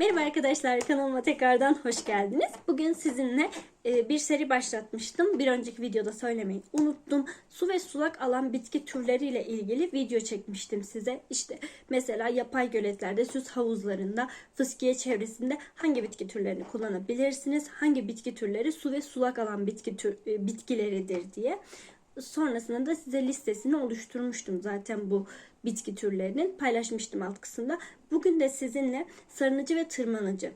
Merhaba arkadaşlar kanalıma tekrardan hoş geldiniz. Bugün sizinle e, bir seri başlatmıştım. Bir önceki videoda söylemeyi unuttum. Su ve sulak alan bitki türleriyle ilgili video çekmiştim size. İşte mesela yapay göletlerde, süs havuzlarında, fıskiye çevresinde hangi bitki türlerini kullanabilirsiniz? Hangi bitki türleri su ve sulak alan bitki tür, e, bitkileridir diye. Sonrasında da size listesini oluşturmuştum zaten bu bitki türlerinin paylaşmıştım alt kısımda. Bugün de sizinle sarınıcı ve tırmanıcı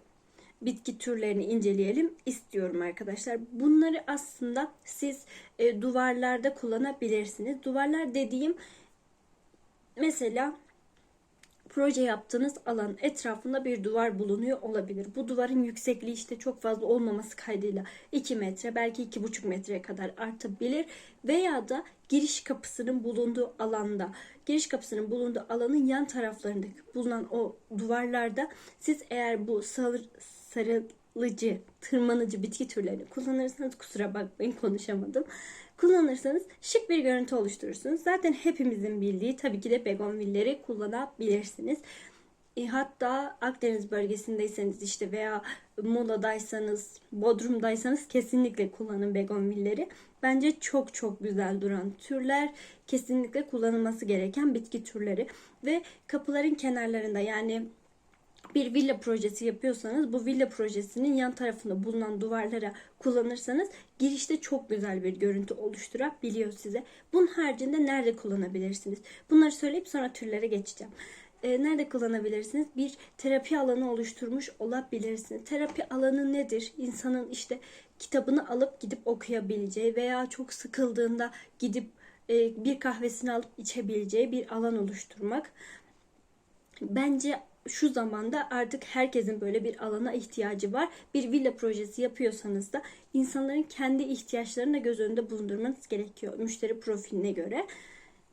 bitki türlerini inceleyelim istiyorum arkadaşlar. Bunları aslında siz e, duvarlarda kullanabilirsiniz. Duvarlar dediğim mesela proje yaptığınız alan etrafında bir duvar bulunuyor olabilir. Bu duvarın yüksekliği işte çok fazla olmaması kaydıyla 2 metre belki 2,5 metreye kadar artabilir. Veya da giriş kapısının bulunduğu alanda, giriş kapısının bulunduğu alanın yan taraflarında bulunan o duvarlarda siz eğer bu sarı, sarılıcı, tırmanıcı bitki türlerini kullanırsanız kusura bakmayın konuşamadım kullanırsanız şık bir görüntü oluşturursunuz. Zaten hepimizin bildiği tabii ki de begonvilleri kullanabilirsiniz. E, hatta Akdeniz bölgesindeyseniz işte veya Muğla'daysanız, Bodrum'daysanız kesinlikle kullanın begonvilleri. Bence çok çok güzel duran türler. Kesinlikle kullanılması gereken bitki türleri. Ve kapıların kenarlarında yani bir villa projesi yapıyorsanız bu villa projesinin yan tarafında bulunan duvarlara kullanırsanız girişte çok güzel bir görüntü oluşturabiliyor size. Bunun haricinde nerede kullanabilirsiniz? Bunları söyleyip sonra türlere geçeceğim. Ee, nerede kullanabilirsiniz? Bir terapi alanı oluşturmuş olabilirsiniz. Terapi alanı nedir? İnsanın işte kitabını alıp gidip okuyabileceği veya çok sıkıldığında gidip e, bir kahvesini alıp içebileceği bir alan oluşturmak. Bence şu zamanda artık herkesin böyle bir alana ihtiyacı var. Bir villa projesi yapıyorsanız da insanların kendi ihtiyaçlarını da göz önünde bulundurmanız gerekiyor müşteri profiline göre.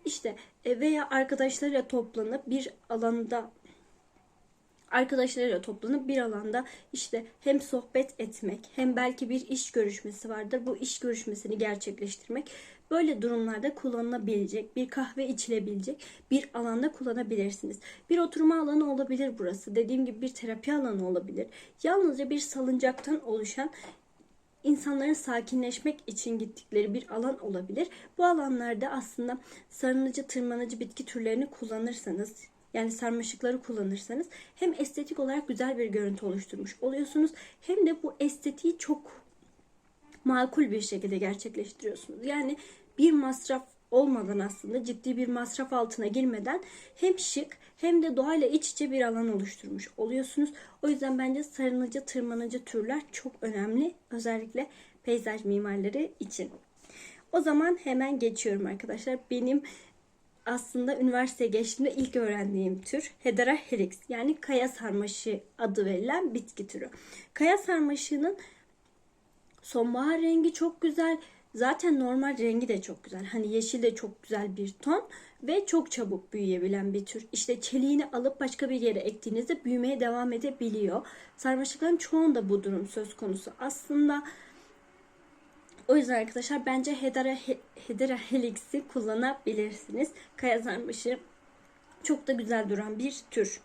İşte e, veya arkadaşlarıyla toplanıp bir alanda arkadaşlarıyla toplanıp bir alanda işte hem sohbet etmek hem belki bir iş görüşmesi vardır. Bu iş görüşmesini gerçekleştirmek böyle durumlarda kullanılabilecek, bir kahve içilebilecek bir alanda kullanabilirsiniz. Bir oturma alanı olabilir burası. Dediğim gibi bir terapi alanı olabilir. Yalnızca bir salıncaktan oluşan insanların sakinleşmek için gittikleri bir alan olabilir. Bu alanlarda aslında sarınıcı, tırmanıcı bitki türlerini kullanırsanız yani sarmaşıkları kullanırsanız hem estetik olarak güzel bir görüntü oluşturmuş oluyorsunuz hem de bu estetiği çok makul bir şekilde gerçekleştiriyorsunuz. Yani bir masraf olmadan aslında ciddi bir masraf altına girmeden hem şık hem de doğayla iç içe bir alan oluşturmuş oluyorsunuz. O yüzden bence sarınıcı, tırmanıcı türler çok önemli. Özellikle peyzaj mimarları için. O zaman hemen geçiyorum arkadaşlar. Benim aslında üniversiteye geçtiğimde ilk öğrendiğim tür Hedera helix yani kaya sarmaşı adı verilen bitki türü. Kaya sarmaşığının sonbahar rengi çok güzel. Zaten normal rengi de çok güzel. Hani yeşil de çok güzel bir ton ve çok çabuk büyüyebilen bir tür. İşte çeliğini alıp başka bir yere ektiğinizde büyümeye devam edebiliyor. Sarmaşıkların çoğunda bu durum söz konusu. Aslında o yüzden arkadaşlar bence Hedera, Hedera Helix'i kullanabilirsiniz. Kaya sarmaşı çok da güzel duran bir tür.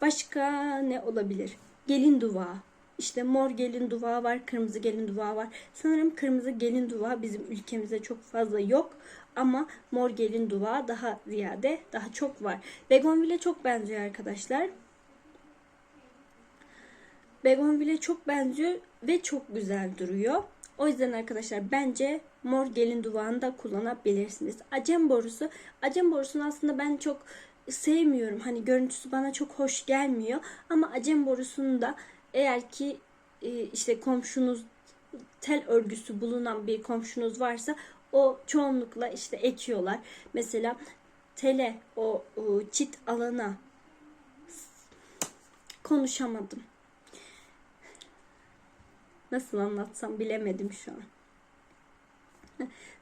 Başka ne olabilir? Gelin duvağı. İşte mor gelin duvağı var, kırmızı gelin duvağı var. Sanırım kırmızı gelin duvağı bizim ülkemizde çok fazla yok. Ama mor gelin duvağı daha ziyade, daha çok var. Begonville çok benziyor arkadaşlar. Begonville çok benziyor ve çok güzel duruyor. O yüzden arkadaşlar bence mor gelin duvağını da kullanabilirsiniz. Acem borusu. Acem borusunu aslında ben çok sevmiyorum. Hani görüntüsü bana çok hoş gelmiyor. Ama acem borusunu da eğer ki e, işte komşunuz tel örgüsü bulunan bir komşunuz varsa o çoğunlukla işte ekiyorlar. Mesela tele o, o çit alana konuşamadım. Nasıl anlatsam bilemedim şu an.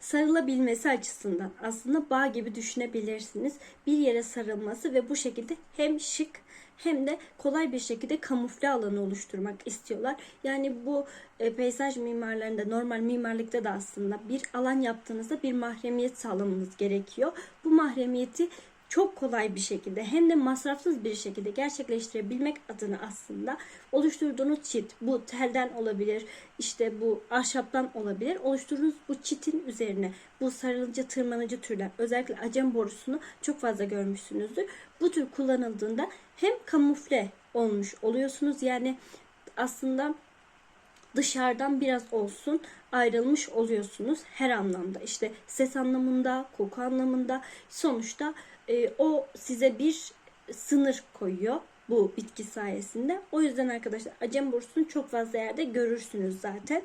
Sarılabilmesi açısından aslında bağ gibi düşünebilirsiniz. Bir yere sarılması ve bu şekilde hem şık hem de kolay bir şekilde kamufle alanı oluşturmak istiyorlar. Yani bu e, peyzaj mimarlarında normal mimarlıkta da aslında bir alan yaptığınızda bir mahremiyet sağlamanız gerekiyor. Bu mahremiyeti çok kolay bir şekilde hem de masrafsız bir şekilde gerçekleştirebilmek adına aslında oluşturduğunuz çit bu telden olabilir işte bu ahşaptan olabilir oluşturduğunuz bu çitin üzerine bu sarılıcı tırmanıcı türler özellikle acem borusunu çok fazla görmüşsünüzdür. Bu tür kullanıldığında hem kamufle olmuş oluyorsunuz yani aslında dışarıdan biraz olsun ayrılmış oluyorsunuz her anlamda. İşte ses anlamında, koku anlamında sonuçta e, o size bir sınır koyuyor bu bitki sayesinde. O yüzden arkadaşlar acem borusunu çok fazla yerde görürsünüz zaten.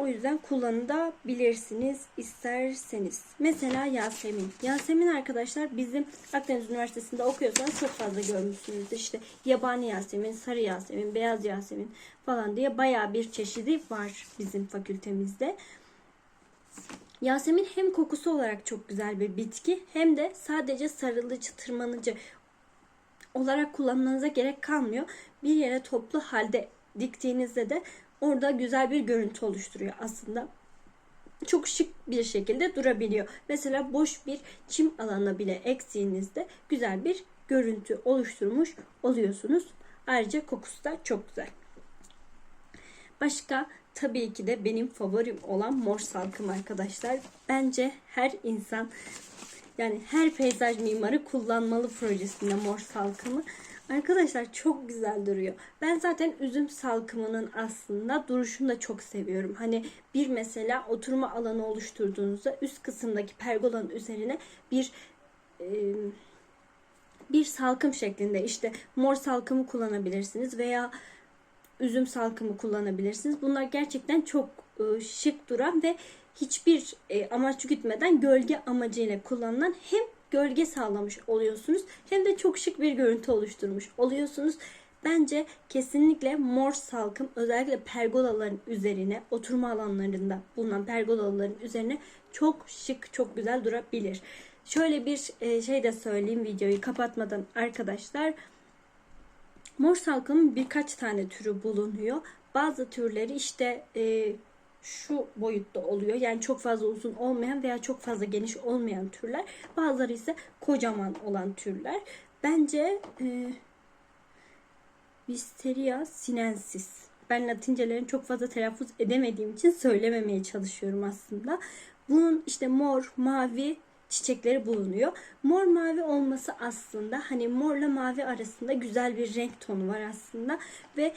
O yüzden kullanabilirsiniz isterseniz. Mesela Yasemin. Yasemin arkadaşlar bizim Akdeniz Üniversitesi'nde okuyorsanız çok fazla görmüşsünüzdür. İşte yabani Yasemin, sarı Yasemin, beyaz Yasemin falan diye baya bir çeşidi var bizim fakültemizde. Yasemin hem kokusu olarak çok güzel bir bitki hem de sadece sarılıcı, tırmanıcı olarak kullanmanıza gerek kalmıyor. Bir yere toplu halde diktiğinizde de orada güzel bir görüntü oluşturuyor aslında. Çok şık bir şekilde durabiliyor. Mesela boş bir çim alanına bile ektiğinizde güzel bir görüntü oluşturmuş oluyorsunuz. Ayrıca kokusu da çok güzel. Başka tabii ki de benim favorim olan mor salkım arkadaşlar. Bence her insan yani her peyzaj mimarı kullanmalı projesinde mor salkımı. Arkadaşlar çok güzel duruyor. Ben zaten üzüm salkımının aslında duruşunu da çok seviyorum. Hani bir mesela oturma alanı oluşturduğunuzda üst kısımdaki pergolanın üzerine bir e, bir salkım şeklinde işte mor salkımı kullanabilirsiniz veya üzüm salkımı kullanabilirsiniz. Bunlar gerçekten çok e, şık duran ve hiçbir e, amaç gütmeden gölge amacıyla kullanılan hem gölge sağlamış oluyorsunuz hem de çok şık bir görüntü oluşturmuş oluyorsunuz. Bence kesinlikle mor salkım özellikle pergolaların üzerine oturma alanlarında bulunan pergolaların üzerine çok şık çok güzel durabilir. Şöyle bir e, şey de söyleyeyim videoyu kapatmadan arkadaşlar. Mor salkımın birkaç tane türü bulunuyor. Bazı türleri işte e, şu boyutta oluyor. Yani çok fazla uzun olmayan veya çok fazla geniş olmayan türler. Bazıları ise kocaman olan türler. Bence e, Wisteria sinensis. Ben latincelerini çok fazla telaffuz edemediğim için söylememeye çalışıyorum aslında. Bunun işte mor, mavi çiçekleri bulunuyor. Mor mavi olması aslında hani morla mavi arasında güzel bir renk tonu var aslında ve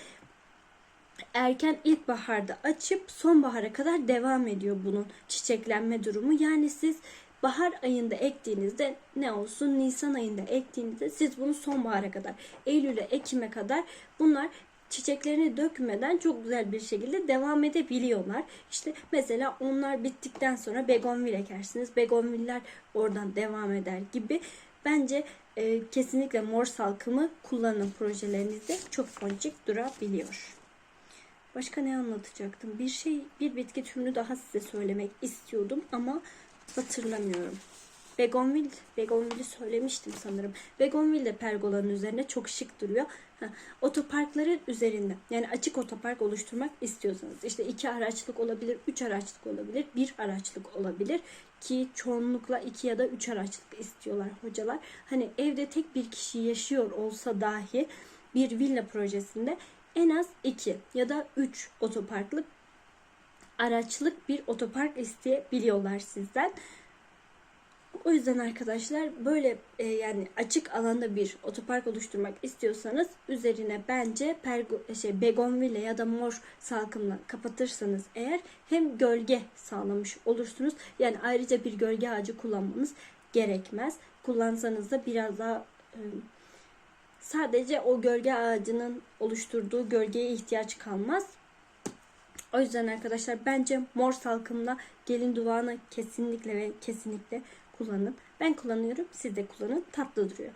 erken ilkbaharda açıp sonbahara kadar devam ediyor bunun çiçeklenme durumu. Yani siz bahar ayında ektiğinizde ne olsun Nisan ayında ektiğinizde siz bunu sonbahara kadar Eylül'e Ekim'e kadar bunlar çiçeklerini dökmeden çok güzel bir şekilde devam edebiliyorlar. İşte mesela onlar bittikten sonra begonvil ekersiniz. Begonviller oradan devam eder gibi. Bence e, kesinlikle mor salkımı kullanın projelerinizde çok boncuk durabiliyor. Başka ne anlatacaktım? Bir şey, bir bitki türünü daha size söylemek istiyordum ama hatırlamıyorum. Begonvil, Begonvil'i söylemiştim sanırım. Begonvil de pergolanın üzerine çok şık duruyor. Ha, otoparkların üzerinde yani açık otopark oluşturmak istiyorsanız işte iki araçlık olabilir, üç araçlık olabilir, bir araçlık olabilir ki çoğunlukla iki ya da üç araçlık istiyorlar hocalar. Hani evde tek bir kişi yaşıyor olsa dahi bir villa projesinde en az 2 ya da 3 otoparklık araçlık bir otopark isteyebiliyorlar sizden. O yüzden arkadaşlar böyle e, yani açık alanda bir otopark oluşturmak istiyorsanız üzerine bence pergo, şey, begonville ya da mor salkımla kapatırsanız eğer hem gölge sağlamış olursunuz. Yani ayrıca bir gölge ağacı kullanmanız gerekmez. Kullansanız da biraz daha e, Sadece o gölge ağacının oluşturduğu gölgeye ihtiyaç kalmaz. O yüzden arkadaşlar bence mor salkımla gelin duvağını kesinlikle ve kesinlikle kullanın. Ben kullanıyorum. Siz de kullanın. Tatlı duruyor.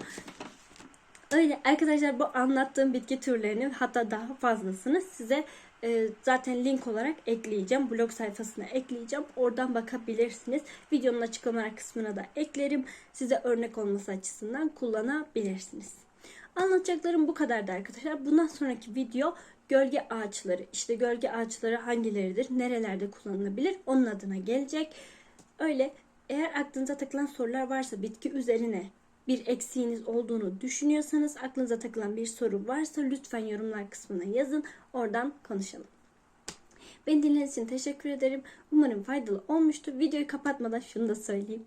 Öyle arkadaşlar bu anlattığım bitki türlerini hatta daha fazlasını size e, zaten link olarak ekleyeceğim. Blog sayfasına ekleyeceğim. Oradan bakabilirsiniz. Videonun açıklamalar kısmına da eklerim. Size örnek olması açısından kullanabilirsiniz. Anlatacaklarım bu kadardı arkadaşlar. Bundan sonraki video gölge ağaçları. İşte gölge ağaçları hangileridir, nerelerde kullanılabilir onun adına gelecek. Öyle Eğer aklınıza takılan sorular varsa bitki üzerine bir eksiğiniz olduğunu düşünüyorsanız aklınıza takılan bir soru varsa lütfen yorumlar kısmına yazın. Oradan konuşalım. Beni dinlediğiniz için teşekkür ederim. Umarım faydalı olmuştur. Videoyu kapatmadan şunu da söyleyeyim.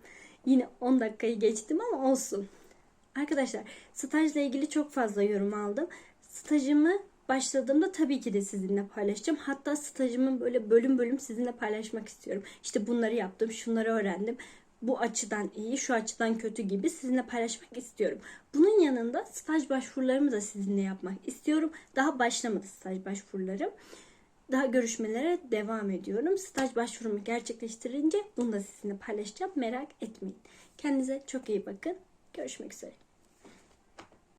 Yine 10 dakikayı geçtim ama olsun. Arkadaşlar stajla ilgili çok fazla yorum aldım. Stajımı başladığımda tabii ki de sizinle paylaşacağım. Hatta stajımın böyle bölüm bölüm sizinle paylaşmak istiyorum. İşte bunları yaptım, şunları öğrendim. Bu açıdan iyi, şu açıdan kötü gibi sizinle paylaşmak istiyorum. Bunun yanında staj başvurularımı da sizinle yapmak istiyorum. Daha başlamadı staj başvurularım. Daha görüşmelere devam ediyorum. Staj başvurumu gerçekleştirince bunu da sizinle paylaşacağım. Merak etmeyin. Kendinize çok iyi bakın. Görüşmek üzere.